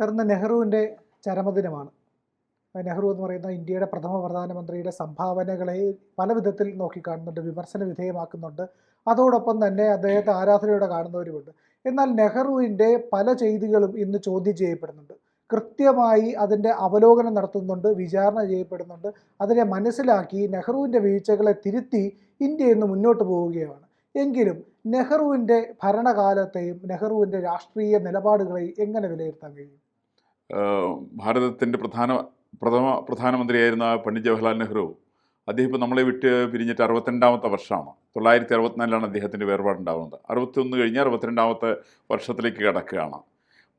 Sir ഇന്ന് നെഹ്റുവിന്റെ ചരമദിനമാണ്. നെഹ്റു എന്ന് പറയുന്ന ഇന്ത്യയുടെ പ്രഥമ പ്രധാനമന്ത്രിയുടെ സംഭാവനകളെ പല വിധത്തിൽ നോക്കിക്കാണുന്നുണ്ട് വിമർശന വിധേയമാക്കുന്നുണ്ട്. അതോടൊപ്പം തന്നെ അദ്ദേഹത്തെ ആരാധനയോടെ കാണുന്നവരുമുണ്ട്. എന്നാൽ നെഹ്റുവിന്റെ പല ചെയ്തികളും ഇന്ന് ചോദ്യം ചെയ്യപ്പെടുന്നുണ്ട്. കൃത്യമായി അതിന്റെ അവലോകനം നടത്തുന്നുണ്ട് വിചാരണ ചെയ്യപ്പെടുന്നുണ്ട്. അതിനെ മനസ്സിലാക്കി നെഹ്റുവിന്റെ വീഴ്ചകളെ തിരുത്തി ഇന്ത്യ ഇന്ന് മുന്നോട്ട് പോവുകയാണ്. എങ്കിലും നെഹ്റുവിന്റെ ഭരണകാലത്തെയും നെഹ്റുവിന്റെ രാഷ്ട്രീയ നിലപാടുകളെയും എങ്ങനെ വിലയിരുത്താൻ കഴിയും? ഭാരതത്തിന്റെ പ്രധാന പ്രഥമ പ്രധാനമന്ത്രിയായിരുന്ന പണ്ഡിറ്റ് ജവഹർലാൽ നെഹ്റു അദ്ദേഹം ഇപ്പോൾ നമ്മളെ വിട്ട് പിരിഞ്ഞിട്ട് അറുപത്തിരണ്ടാമത്തെ വർഷമാണ്. തൊള്ളായിരത്തി അറുപത്തിനാലിലാണ് അദ്ദേഹത്തിന്റെ വേർപാടുണ്ടാകുന്നത് അറുപത്തിയൊന്ന് കഴിഞ്ഞ് അറുപത്തിരണ്ടാമത്തെ വർഷത്തിലേക്ക് കിടക്കുകയാണ്.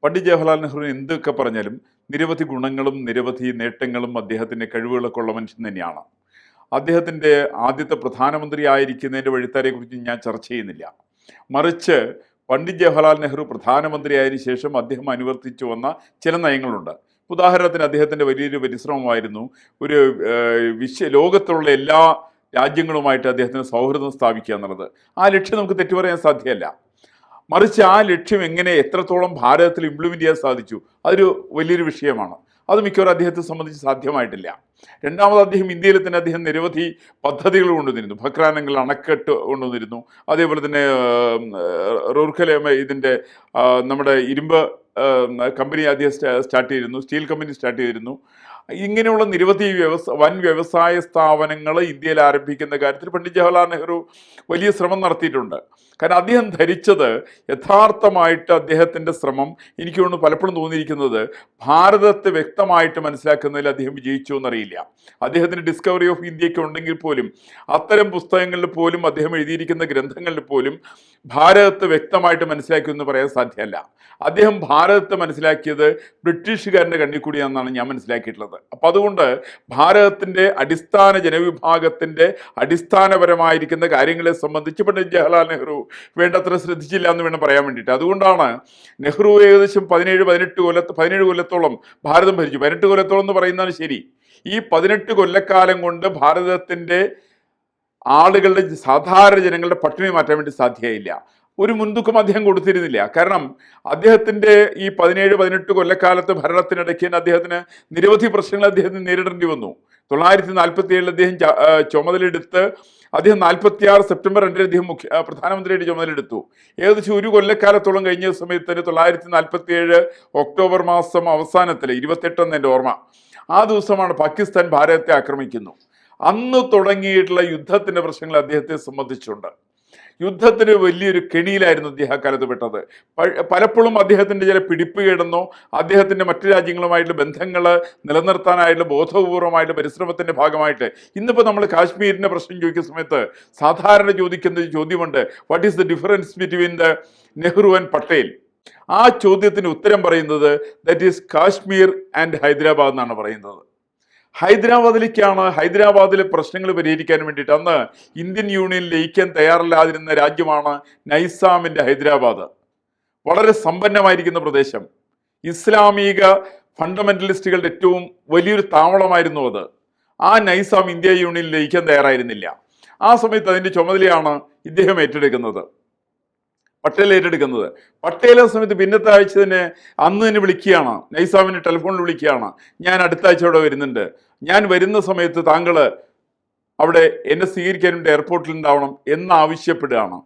പണ്ഡിറ്റ് ജവഹർലാൽ നെഹ്റു എന്തൊക്കെ പറഞ്ഞാലും നിരവധി ഗുണങ്ങളും നിരവധി നേട്ടങ്ങളും അദ്ദേഹത്തിന്റെ കഴിവുകളൊക്കെ ഉള്ള മനുഷ്യൻ തന്നെയാണ്. അദ്ദേഹത്തിന്റെ ആദ്യത്തെ പ്രധാനമന്ത്രി ആയിരിക്കുന്നതിന്റെ വഴിത്താരെക്കുറിച്ച് ഞാൻ ചർച്ച ചെയ്യുന്നില്ല. മറിച്ച് പണ്ഡിറ്റ് ജവഹർലാൽ നെഹ്റു പ്രധാനമന്ത്രിയായതിനു ശേഷം അദ്ദേഹം അനുവർത്തിച്ചു വന്ന ചില നയങ്ങളുണ്ട്. ഉദാഹരണത്തിന് അദ്ദേഹത്തിന്റെ വലിയൊരു പരിശ്രമമായിരുന്നു ഒരു വിശ്വ ലോകത്തുള്ള എല്ലാ രാജ്യങ്ങളുമായിട്ട് അദ്ദേഹത്തിന് സൗഹൃദം സ്ഥാപിക്കുക എന്നുള്ളത്. ആ ലക്ഷ്യം നമുക്ക് തെറ്റു പറയാൻ സാധ്യമല്ല മറിച്ച് ആ ലക്ഷ്യം എങ്ങനെ എത്രത്തോളം ഭാരതത്തിൽ ഇംപ്ലിമെന്റ് ചെയ്യാൻ സാധിച്ചു അതൊരു വലിയൊരു വിഷയമാണ്. അത് മിക്കവാറും അദ്ദേഹത്തെ സംബന്ധിച്ച് സാധ്യമായിട്ടില്ല. രണ്ടാമത് അദ്ദേഹം ഇന്ത്യയിൽ തന്നെ അദ്ദേഹം നിരവധി പദ്ധതികൾ കൊണ്ടുവന്നിരുന്നു. ഭക്രാനങ്ങൾ അണക്കെട്ട് കൊണ്ടുവന്നിരുന്നു. അതേപോലെ തന്നെ റൂർഖലേമ ഇതിന്റെ നമ്മുടെ ഇരുമ്പ് കമ്പനി ആദ്യം സ്റ്റാർട്ട് ചെയ്തിരുന്നു. സ്റ്റീൽ കമ്പനി സ്റ്റാർട്ട് ചെയ്തിരുന്നു. ഇങ്ങനെയുള്ള നിരവധി വ്യവസ വൻ വ്യവസായ സ്ഥാപനങ്ങൾ ഇന്ത്യയിൽ ആരംഭിക്കുന്ന കാര്യത്തിൽ പണ്ഡിറ്റ് ജവഹർലാൽ നെഹ്റു വലിയ ശ്രമം നടത്തിയിട്ടുണ്ട്. കാരണം അദ്ദേഹം ധരിച്ചത് യഥാർത്ഥമായിട്ട് അദ്ദേഹത്തിന്റെ ശ്രമം എനിക്ക് തോന്നുന്നു പലപ്പോഴും തോന്നിയിരിക്കുന്നത് ഭാരതത്തെ വ്യക്തമായിട്ട് മനസ്സിലാക്കുന്നതിൽ അദ്ദേഹം വിജയിച്ചു എന്നറിയില്ല. അദ്ദേഹത്തിന് ഡിസ്കവറി ഓഫ് ഇന്ത്യയ്ക്ക് ഉണ്ടെങ്കിൽ പോലും അത്തരം പുസ്തകങ്ങളിൽ പോലും അദ്ദേഹം എഴുതിയിരിക്കുന്ന ഗ്രന്ഥങ്ങളിൽ പോലും ഭാരതത്തെ വ്യക്തമായിട്ട് മനസ്സിലാക്കിയെന്ന് പറയാൻ സാധ്യമല്ല. അദ്ദേഹം ഭാരതത്തെ മനസ്സിലാക്കിയത് ബ്രിട്ടീഷുകാരന്റെ കണ്ണിൽ കൂടിയാണെന്നാണ് ഞാൻ മനസ്സിലാക്കിയിട്ടുള്ളത്. അപ്പം അതുകൊണ്ട് ഭാരതത്തിന്റെ അടിസ്ഥാന ജനവിഭാഗത്തിന്റെ അടിസ്ഥാനപരമായിരിക്കുന്ന കാര്യങ്ങളെ സംബന്ധിച്ച് പണ്ഡിറ്റ് ജവഹർലാൽ നെഹ്റു വേണ്ടത്ര ശ്രദ്ധിച്ചില്ല എന്ന് വേണം പറയാൻ വേണ്ടിയിട്ട്. അതുകൊണ്ടാണ് നെഹ്റു ഏകദേശം പതിനേഴ് പതിനെട്ട് കൊല്ലത്ത് പതിനേഴ് കൊല്ലത്തോളം ഭാരതം ഭരിച്ചു. പതിനെട്ട് കൊല്ലത്തോളം എന്ന് പറയുന്നതാണ് ശരി. ഈ പതിനെട്ട് കൊല്ലക്കാലം കൊണ്ട് ഭാരതത്തിന്റെ ആളുകളുടെ സാധാരണ ജനങ്ങളുടെ പട്ടിണി മാറ്റാൻ വേണ്ടി സാധ്യമായില്ല ഒരു മുൻതൂക്കം അദ്ദേഹം കൊടുത്തിരുന്നില്ല. കാരണം അദ്ദേഹത്തിന്റെ ഈ പതിനേഴ് പതിനെട്ട് കൊല്ലക്കാലത്ത് ഭരണത്തിനിടയ്ക്ക് തന്നെ അദ്ദേഹത്തിന് നിരവധി പ്രശ്നങ്ങൾ അദ്ദേഹത്തിന് നേരിടേണ്ടി വന്നു. തൊള്ളായിരത്തി നാൽപ്പത്തി ഏഴിൽ അദ്ദേഹം ചുമതലെടുത്ത് അദ്ദേഹം നാൽപ്പത്തി ആറ് സെപ്റ്റംബർ രണ്ടിന് അദ്ദേഹം മുഖ്യ പ്രധാനമന്ത്രിയുടെ ചുമതലെടുത്തു ഏകദേശം ഒരു കൊല്ലക്കാലത്തോളം കഴിഞ്ഞ സമയത്ത് തന്നെ തൊള്ളായിരത്തി നാൽപ്പത്തി ഏഴ് ഒക്ടോബർ മാസം അവസാനത്തിൽ ഇരുപത്തെട്ടെന്ന് എന്റെ ഓർമ്മ ആ ദിവസമാണ് പാകിസ്ഥാൻ ഭാരതത്തെ ആക്രമിക്കുന്നു അന്ന് തുടങ്ങിയിട്ടുള്ള യുദ്ധത്തിന്റെ പ്രശ്നങ്ങൾ അദ്ദേഹത്തെ സംബന്ധിച്ചുണ്ട്. യുദ്ധത്തിന് വലിയൊരു കെണിയിലായിരുന്നു അദ്ദേഹം അക്കാലത്ത് പെട്ടത്. പലപ്പോഴും അദ്ദേഹത്തിന്റെ ചില പിടിപ്പുകേടെന്നോ അദ്ദേഹത്തിന്റെ മറ്റു രാജ്യങ്ങളുമായിട്ടുള്ള ബന്ധങ്ങൾ നിലനിർത്താനായിട്ടുള്ള ബോധപൂർവമായിട്ടുള്ള പരിശ്രമത്തിന്റെ ഭാഗമായിട്ട് ഇന്നിപ്പോൾ നമ്മൾ കാശ്മീരിന്റെ പ്രശ്നം ചോദിക്കുന്ന സമയത്ത് സാധാരണ ചോദിക്കുന്ന ചോദ്യമുണ്ട്. What is the difference between the Nehru and Patel ആ ചോദ്യത്തിന് ഉത്തരം പറയുന്നത് that is Kashmir and Hyderabad എന്നാണ് പറയുന്നത്. ഹൈദരാബാദിലേക്കാണ് ഹൈദരാബാദിലെ പ്രശ്നങ്ങൾ പരിഹരിക്കാൻ വേണ്ടിയിട്ട് അന്ന് ഇന്ത്യൻ യൂണിയൻ ലയിക്കാൻ തയ്യാറല്ലാതിരുന്ന രാജ്യമാണ് നൈസാമിന്റെ ഹൈദരാബാദ്. വളരെ സമ്പന്നമായിരിക്കുന്ന പ്രദേശം. ഇസ്ലാമിക ഫണ്ടമെന്റലിസ്റ്റുകളുടെ ഏറ്റവും വലിയൊരു താവളമായിരുന്നു അത്. ആ നൈസാം ഇന്ത്യ യൂണിയൻ ലയിക്കാൻ തയ്യാറായിരുന്നില്ല. ആ സമയത്ത് അതിന്റെ ചുമതലയാണ് ഇദ്ദേഹം ഏറ്റെടുക്കുന്നത്. പട്ടേൽ ഏറ്റെടുക്കുന്നത്. പട്ടേൽ ആ സമയത്ത് പിന്നത്തെ ആഴ്ച തന്നെ അന്ന് തന്നെ വിളിക്കുകയാണ്. നൈസാമിനെ ടെലിഫോണിൽ വിളിക്കുകയാണ്. ഞാൻ അടുത്ത ആഴ്ച അവിടെ വരുന്നുണ്ട്. ഞാൻ വരുന്ന സമയത്ത് താങ്കൾ അവിടെ എന്നെ സ്വീകരിക്കാൻ വേണ്ടി എയർപോർട്ടിൽ ഉണ്ടാവണം എന്നാവശ്യപ്പെടുകയാണ്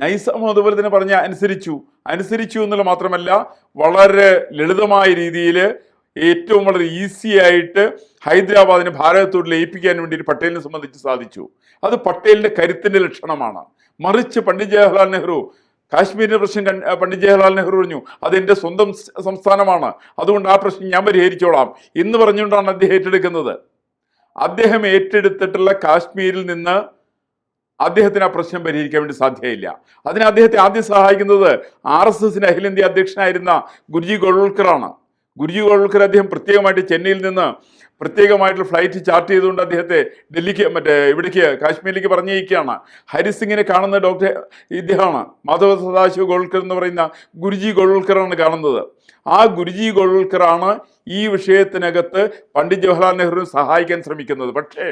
നൈസാം അതുപോലെ തന്നെ പറഞ്ഞ അനുസരിച്ചു. അനുസരിച്ചു എന്നുള്ള മാത്രമല്ല വളരെ ലളിതമായ രീതിയിൽ ഏറ്റവും വളരെ ഈസി ആയിട്ട് ഹൈദരാബാദിനെ ഭാരതത്തോട് ലയിപ്പിക്കാൻ വേണ്ടി പട്ടേലിനെ സംബന്ധിച്ച് സാധിച്ചു. അത് പട്ടേലിന്റെ കരുത്തിന്റെ ലക്ഷണമാണ്. മറിച്ച് പണ്ഡിറ്റ് ജവഹർലാൽ നെഹ്റു കാശ്മീരിന്റെ പ്രശ്നം പണ്ഡിറ്റ് ജവഹർലാൽ നെഹ്റു പറഞ്ഞു അത് എന്റെ സ്വന്തം സംസ്ഥാനമാണ്. അതുകൊണ്ട് ആ പ്രശ്നം ഞാൻ പരിഹരിച്ചോളാം. എന്ന് പറഞ്ഞുകൊണ്ടാണ് അദ്ദേഹം ഏറ്റെടുക്കുന്നത്. അദ്ദേഹം ഏറ്റെടുത്തിട്ടുള്ള കാശ്മീരിൽ നിന്ന് അദ്ദേഹത്തിന് ആ പ്രശ്നം പരിഹരിക്കാൻ വേണ്ടി സാധ്യതയില്ല. അതിന് അദ്ദേഹത്തെ ആദ്യം സഹായിക്കുന്നത് ആർ എസ് എസിന്റെ അഖിലേന്ത്യാ അധ്യക്ഷനായിരുന്ന ഗുരുജി ഗോൾക്കറാണ്. ഗുരുജി ഗോൾക്കർ അദ്ദേഹം പ്രത്യേകമായിട്ട് ചെന്നൈയിൽ നിന്ന് പ്രത്യേകമായിട്ടുള്ള ഫ്ലൈറ്റ് ചാർട്ട് ചെയ്തുകൊണ്ട് അദ്ദേഹത്തെ ഡൽഹിക്ക് മറ്റേ ഇവിടേക്ക് കാശ്മീരിലേക്ക് പറഞ്ഞയക്കുകയാണ്. ഹരിസിംഗിനെ കാണുന്ന ഡോക്ടർ ഇദ്ദേഹമാണ്. മാധവ സദാശിവ ഗോൾക്കർ എന്ന് പറയുന്ന ഗുരുജി ഗോൾക്കറാണ് കാണുന്നത്. ആ ഗുരുജി ഗോൾക്കറാണ് ഈ വിഷയത്തിനകത്ത് പണ്ഡിറ്റ് ജവഹർലാൽ നെഹ്റുവിനെ സഹായിക്കാൻ ശ്രമിക്കുന്നത്. പക്ഷേ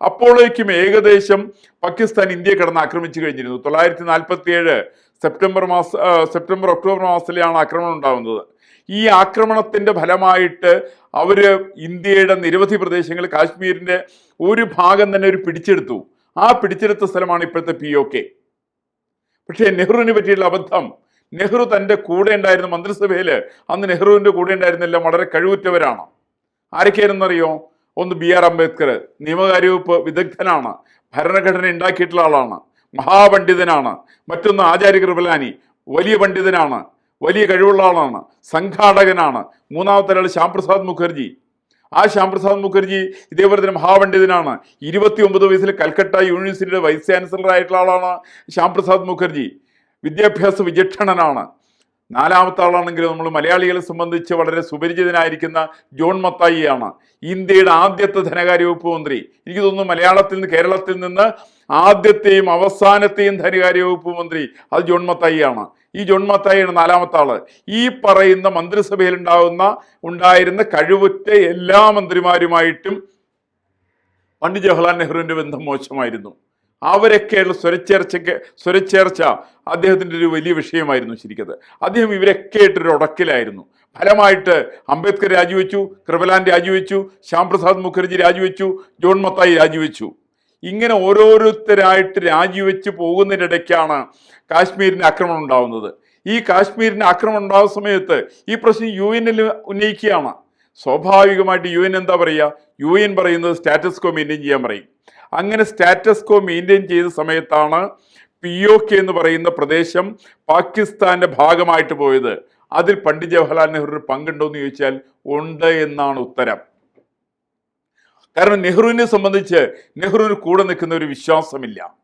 അപ്പോഴേക്കും ഏകദേശം പാകിസ്ഥാൻ ഇന്ത്യയെ കടന്ന് ആക്രമിച്ചു കഴിഞ്ഞിരുന്നു. തൊള്ളായിരത്തി നാൽപ്പത്തി ഏഴ് സെപ്റ്റംബർ മാസ സെപ്റ്റംബർ ഒക്ടോബർ മാസത്തിലാണ് ആക്രമണം ഉണ്ടാകുന്നത് ഈ ആക്രമണത്തിന്റെ ഫലമായിട്ട് അവർ ഇന്ത്യയുടെ നിരവധി പ്രദേശങ്ങൾ കാശ്മീരിന്റെ ഒരു ഭാഗം തന്നെ ഒരു പിടിച്ചെടുത്തു. ആ പിടിച്ചെടുത്ത സ്ഥലമാണ് ഇപ്പോഴത്തെ പി ഒ കെ പക്ഷേ നെഹ്റുവിനെ പറ്റിയുള്ള അബദ്ധം. നെഹ്റു തന്റെ കൂടെ ഉണ്ടായിരുന്ന മന്ത്രിസഭയിൽ അന്ന് നെഹ്റുവിന്റെ കൂടെ ഉണ്ടായിരുന്നെല്ലാം വളരെ കഴിവുറ്റവരാണ്. ആരൊക്കെയായിരുന്നറിയോ? ഒന്ന് ബി ആർ അംബേദ്കർ നിയമകാര്യ വകുപ്പ് വിദഗ്ധനാണ് ഭരണഘടന ഉണ്ടാക്കിയിട്ടുള്ള ആളാണ് മഹാപണ്ഡിതനാണ് മറ്റൊന്ന് ആചാര്യ കൃപലാനി വലിയ പണ്ഡിതനാണ് വലിയ കഴിവുള്ള ആളാണ് സംഘാടകനാണ്. മൂന്നാമത്തെ ആൾ ശ്യാംപ്രസാദ് മുഖർജി. ആ ശ്യാംപ്രസാദ് മുഖർജി ഇതേപോലെ തന്നെ മഹാപണ്ഡിതനാണ്. ഇരുപത്തി ഒമ്പത് വയസ്സിൽ കൽക്കട്ട യൂണിവേഴ്സിറ്റിയുടെ വൈസ് ചാൻസലർ ആയിട്ടുള്ള ആളാണ് ശ്യാംപ്രസാദ് മുഖർജി. വിദ്യാഭ്യാസ വിചക്ഷണനാണ്. നാലാമത്തെ ആളാണെങ്കിൽ നമ്മൾ മലയാളികളെ സംബന്ധിച്ച് വളരെ സുപരിചിതനായിരിക്കുന്ന ജോൺ മത്തായിയാണ്. ഇന്ത്യയുടെ ആദ്യത്തെ ധനകാര്യ വകുപ്പ് മന്ത്രി. എനിക്ക് തോന്നുന്നു മലയാളത്തിൽ നിന്ന് കേരളത്തിൽ നിന്ന് ആദ്യത്തെയും അവസാനത്തെയും ധനകാര്യ വകുപ്പ് മന്ത്രി അത് ജോൺ മത്തായിയാണ്. ഈ ജോൺ മത്തായിയാണ് നാലാമത്തെ ആൾ. ഈ പറയുന്ന മന്ത്രിസഭയിൽ ഉണ്ടാകുന്ന ഉണ്ടായിരുന്ന കഴിവുറ്റ എല്ലാ മന്ത്രിമാരുമായിട്ടും പണ്ഡിറ്റ് ജവഹർലാൽ നെഹ്റുവിന്റെ ബന്ധം മോശമായിരുന്നു. അവരൊക്കെയുള്ള സ്വരച്ചേർച്ചയ്ക്ക് സ്വരച്ചേർച്ച അദ്ദേഹത്തിന്റെ ഒരു വലിയ വിഷയമായിരുന്നു ശരിക്കത്. അദ്ദേഹം ഇവരൊക്കെ ആയിട്ടൊരു ഉടക്കിലായിരുന്നു. ഫലമായിട്ട് അംബേദ്കർ രാജിവെച്ചു കൃപലാൻ രാജിവെച്ചു ശ്യാംപ്രസാദ് മുഖർജി രാജിവെച്ചു ജോൺ മത്തായി രാജിവെച്ചു. ഇങ്ങനെ ഓരോരുത്തരായിട്ട് രാജിവെച്ച് പോകുന്നതിനിടയ്ക്കാണ് കാശ്മീരിന് ആക്രമണം ഉണ്ടാവുന്നത്. ഈ കാശ്മീരിന് ആക്രമണം ഉണ്ടാകുന്ന സമയത്ത് ഈ പ്രശ്നം യു എന്നിൽ ഉന്നയിക്കുകയാണ്. സ്വാഭാവികമായിട്ട് യു എൻ എന്താ പറയുക? യു എൻ പറയുന്നത് സ്റ്റാറ്റസ് കോ മെയിന്റെയിൻ ചെയ്യാൻ പറയും. അങ്ങനെ സ്റ്റാറ്റസ് കോ മെയിന്റെയിൻ ചെയ്ത സമയത്താണ് പി ഒ കെ എന്ന് പറയുന്ന പ്രദേശം പാകിസ്ഥാന്റെ ഭാഗമായിട്ട് പോയത്. അതിൽ പണ്ഡിറ്റ് ജവഹർലാൽ നെഹ്റു പങ്കുണ്ടോ എന്ന് ചോദിച്ചാൽ ഉണ്ട് എന്നാണ് ഉത്തരം. കാരണം നെഹ്റുവിനെ സംബന്ധിച്ച് നെഹ്റുവിന് കൂടെ നിൽക്കുന്ന ഒരു വിശ്വാസമില്ല.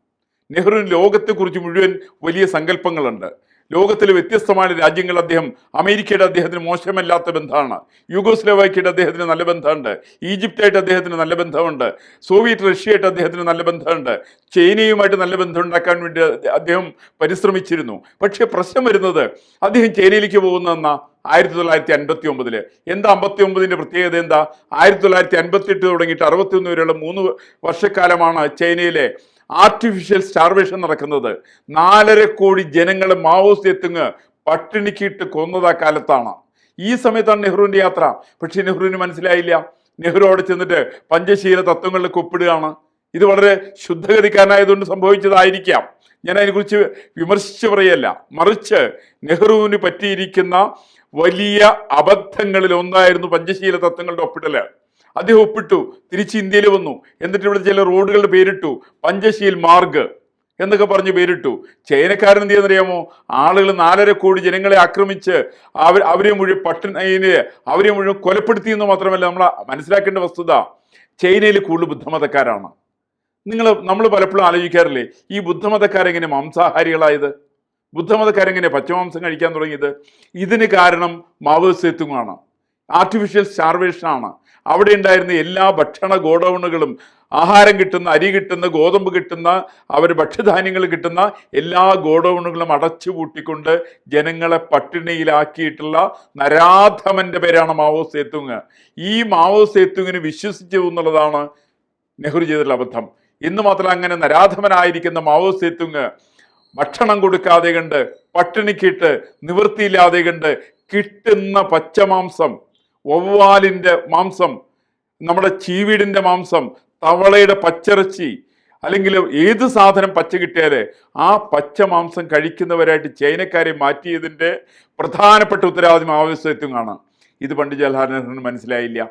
നെഹ്റുവിന് ലോകത്തെക്കുറിച്ച് മുഴുവൻ വലിയ സങ്കല്പങ്ങളുണ്ട്. ലോകത്തിലെ വ്യത്യസ്തമായ രാജ്യങ്ങൾ അദ്ദേഹം അമേരിക്കയുടെ അദ്ദേഹത്തിന് മോശമല്ലാത്ത ബന്ധമാണ്. യുഗോസ്ലോവാക്യയുടെ അദ്ദേഹത്തിന് നല്ല ബന്ധമുണ്ട്. ഈജിപ്റ്റായിട്ട് അദ്ദേഹത്തിന് നല്ല ബന്ധമുണ്ട്. സോവിയറ്റ് റഷ്യയായിട്ട് അദ്ദേഹത്തിന് നല്ല ബന്ധമുണ്ട്. ചൈനയുമായിട്ട് നല്ല ബന്ധം ഉണ്ടാക്കാൻ വേണ്ടി അദ്ദേഹം പരിശ്രമിച്ചിരുന്നു. പക്ഷേ പ്രശ്നം വരുന്നത് അദ്ദേഹം ചൈനയിലേക്ക് പോകുന്നതെന്നാ ആയിരത്തി തൊള്ളായിരത്തി അൻപത്തി ഒമ്പതിൽ എന്താ അമ്പത്തി ഒമ്പതിന്റെ പ്രത്യേകത എന്താ? ആയിരത്തി തൊള്ളായിരത്തി അൻപത്തി എട്ട് തുടങ്ങിയിട്ട് അറുപത്തി ഒന്ന് വരെയുള്ള മൂന്ന് വർഷക്കാലമാണ് ചൈനയിലെ ആർട്ടിഫിഷ്യൽ സ്റ്റാർവേഷൻ നടക്കുന്നത്. നാലര കോടി ജനങ്ങൾ മാവോസ് എത്തുങ്ങ് പട്ടിണിക്കിട്ട് കൊന്നത് ആ കാലത്താണ്. ഈ സമയത്താണ് നെഹ്റുവിന്റെ യാത്ര. പക്ഷേ നെഹ്റുവിന് മനസ്സിലായില്ല. നെഹ്റു അവിടെ ചെന്നിട്ട് പഞ്ചശീല തത്വങ്ങളിലേക്ക് ഒപ്പിടുകയാണ്. ഇത് വളരെ ശുദ്ധഗതിക്കാരനായതുകൊണ്ട് സംഭവിച്ചതായിരിക്കാം. ഞാൻ അതിനെക്കുറിച്ച് വിമർശിച്ച് പറയല്ല. മറിച്ച് നെഹ്റുവിന് പറ്റിയിരിക്കുന്ന വലിയ അബദ്ധങ്ങളിൽ ഒന്നായിരുന്നു പഞ്ചശീല തത്വങ്ങളുടെ ഒപ്പിടൽ അദ്ദേഹം ഒപ്പിട്ടു തിരിച്ച് ഇന്ത്യയിൽ വന്നു. എന്നിട്ട് ഇവിടെ ചില റോഡുകളുടെ പേരിട്ടു പഞ്ചശീൽ മാർഗ് എന്നൊക്കെ പറഞ്ഞ് പേരിട്ടു. ചൈനക്കാരൻ എന്ത് ചെയ്യുന്നറിയാമോ? ആളുകൾ നാലര കോടി ജനങ്ങളെ ആക്രമിച്ച് അവർ അവരെ മുഴുവൻ പട്ടിണി അവരെ മുഴുവൻ കൊലപ്പെടുത്തി എന്ന് മാത്രമല്ല നമ്മൾ മനസ്സിലാക്കേണ്ട വസ്തുത ചൈനയിൽ കൂടുതൽ ബുദ്ധമതക്കാരാണ്. നിങ്ങൾ നമ്മൾ പലപ്പോഴും ആലോചിക്കാറില്ലേ ഈ ബുദ്ധമതക്കാരെങ്ങനെ മാംസാഹാരികളായത്? ബുദ്ധമതക്കാരെങ്ങനെ പച്ചമാംസം കഴിക്കാൻ തുടങ്ങിയത്? ഇതിന് കാരണം മാവോ ആർട്ടിഫിഷ്യൽ സ്റ്റാർവേഷനാണ് അവിടെ ഉണ്ടായിരുന്ന എല്ലാ ഭക്ഷണ ഗോഡൗണുകളും ആഹാരം കിട്ടുന്ന അരി കിട്ടുന്ന ഗോതമ്പ് കിട്ടുന്ന അവർ ഭക്ഷ്യധാന്യങ്ങൾ കിട്ടുന്ന എല്ലാ ഗോഡൗണുകളും അടച്ചു പൂട്ടിക്കൊണ്ട് ജനങ്ങളെ പട്ടിണിയിലാക്കിയിട്ടുള്ള നരാധമന്റെ പേരാണ് മാവോ സേത്തുങ് ഈ മാവോ സേത്തുങ്ങിന് വിശ്വസിച്ചു എന്നുള്ളതാണ് നെഹ്റു ചെയ്തിട്ടുള്ള അബദ്ധം. ഇന്ന് മാത്രമല്ല അങ്ങനെ നരാധമനായിരിക്കുന്ന മാവോ സേത്തുങ് ഭക്ഷണം കൊടുക്കാതെ കണ്ട് പട്ടിണിക്കിട്ട് നിവൃത്തിയില്ലാതെ കണ്ട് കിട്ടുന്ന പച്ചമാംസം ഒവ്വാലിന്റെ മാംസം നമ്മുടെ ചീവീടിന്റെ മാംസം തവളയുടെ പച്ചിറച്ചി അല്ലെങ്കിൽ ഏത് സാധനം പച്ച കിട്ടിയാൽ ആ പച്ച മാംസം കഴിക്കുന്നവരായിട്ട് ചൈനക്കാരെ മാറ്റിയതിന്റെ പ്രധാനപ്പെട്ട ഉത്തരവാദിത്വം ആവശ്യത്വമാണ് ഇത് പണ്ട് ജവഹർലാൽ നെഹ്റുവിന് മനസ്സിലായില്ല.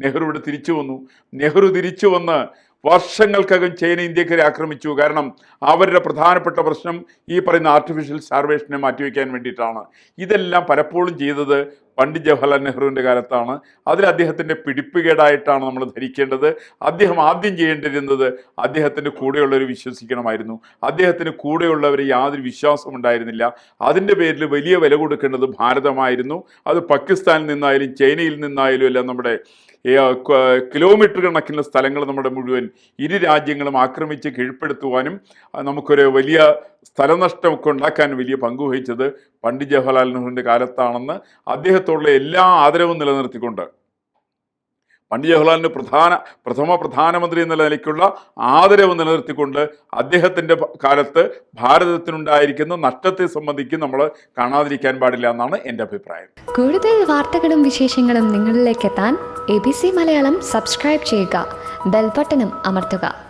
നെഹ്റു ഇവിടെ തിരിച്ചു വന്നു. നെഹ്റു തിരിച്ചു വന്ന് വർഷങ്ങൾക്കകം ചൈന ഇന്ത്യക്കാരെ ആക്രമിച്ചു. കാരണം അവരുടെ പ്രധാനപ്പെട്ട പ്രശ്നം ഈ പറയുന്ന ആർട്ടിഫിഷ്യൽ സർവേഷനെ മാറ്റിവെക്കാൻ വേണ്ടിയിട്ടാണ്. ഇതെല്ലാം പലപ്പോഴും ചെയ്തത് പണ്ഡിറ്റ് ജവഹർലാൽ നെഹ്റുവിന്റെ കാലത്താണ്. അതിൽ അദ്ദേഹത്തിന്റെ പിടിപ്പുകേടായിട്ടാണ് നമ്മൾ ധരിക്കേണ്ടത്. അദ്ദേഹം ആദ്യം ചെയ്യേണ്ടിരുന്നത് അദ്ദേഹത്തിന്റെ കൂടെയുള്ളവർ വിശ്വസിക്കണമായിരുന്നു. അദ്ദേഹത്തിന് കൂടെയുള്ളവർ യാതൊരു വിശ്വാസം ഉണ്ടായിരുന്നില്ല. അതിന്റെ പേരിൽ വലിയ വില കൊടുക്കേണ്ടത് ഭാരതമായിരുന്നു. അത് പാകിസ്ഥാനിൽ നിന്നായാലും ചൈനയിൽ നിന്നായാലും എല്ലാം നമ്മുടെ കിലോമീറ്റർ കണക്കിന് സ്ഥലങ്ങൾ നമ്മുടെ മുഴുവൻ ഇരു രാജ്യങ്ങളും ആക്രമിച്ച് കീഴ്പ്പെടുത്തുവാനും നമുക്കൊരു വലിയ സ്ഥലനഷ്ടമൊക്കെ ഉണ്ടാക്കാൻ വലിയ പങ്കുവഹിച്ചത് പണ്ഡിറ്റ് ജവഹർലാൽ നെഹ്റുവിന്റെ കാലത്താണെന്ന് അദ്ദേഹത്തോടുള്ള എല്ലാ ആദരവും നിലനിർത്തിക്കൊണ്ട് പണ്ഡിറ്റ് ജവഹർലാലിന് പ്രധാന പ്രഥമ പ്രധാനമന്ത്രി എന്ന നിലയ്ക്കുള്ള ആദരവ് നിലനിർത്തിക്കൊണ്ട് അദ്ദേഹത്തിന്റെ കാലത്ത് ഭാരതത്തിനുണ്ടായിരിക്കുന്ന നഷ്ടത്തെ സംബന്ധിച്ച് നമ്മൾ കാണാതിരിക്കാൻ പാടില്ല എന്നാണ് എന്റെ അഭിപ്രായം. കൂടുതൽ വാർത്തകളും വിശേഷങ്ങളും നിങ്ങളിലേക്ക് എത്താൻ A B C Malayalam subscribe ചെയ്യുക ബെൽബട്ടനും അമർത്തുക.